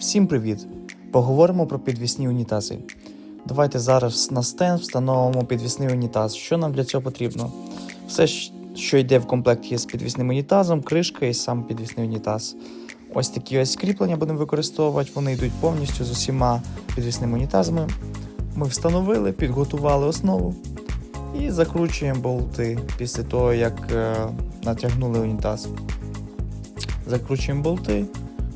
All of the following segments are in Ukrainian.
Всім привіт! Поговоримо про підвісні унітази. Давайте зараз на стенд встановимо підвісний унітаз. Що нам для цього потрібно? Все, що йде в комплекті з підвісним унітазом, кришка і сам підвісний унітаз. Ось такі ось кріплення будемо використовувати. Вони йдуть повністю з усіма підвісними унітазами. Ми встановили, підготували основу і закручуємо болти після того, як е, натягнули унітаз. Закручуємо болти.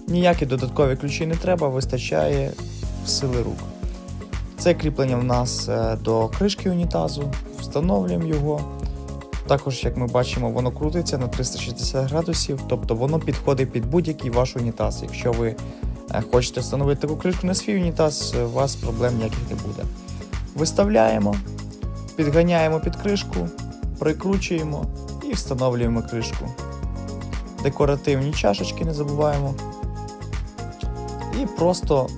Ніякі додаткові ключі не треба, вистачає сили рук. Це кріплення в нас е, до кришки унітазу, встановлюємо його. Також, як ми бачимо, воно крутиться на 360 градусів, тобто воно підходить під будь-який ваш унітаз. Якщо ви е, хочете встановити таку кришку на свій унітаз, е, у вас проблем ніяких не буде. Виставляємо, підганяємо під кришку, прикручуємо і встановлюємо кришку. Декоративні чашечки не забуваємо. І просто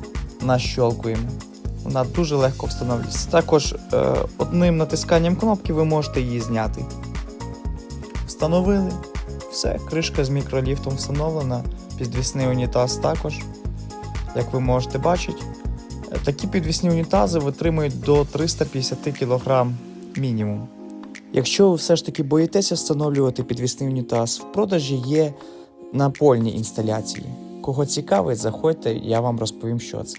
нащолкуємо. Вона дуже легко встановлюється. Також е, одним натисканням кнопки ви можете її зняти. Встановили. Все, кришка з мікроліфтом встановлена, підвісний унітаз також. Як ви можете бачити, Е, такі підвісні унітази витримують до 350 кг мінімум. Якщо ви все ж таки боїтеся встановлювати підвісний унітаз, в продажі є напольні інсталяції. Кого цікавить, заходьте, я вам розповім, що це.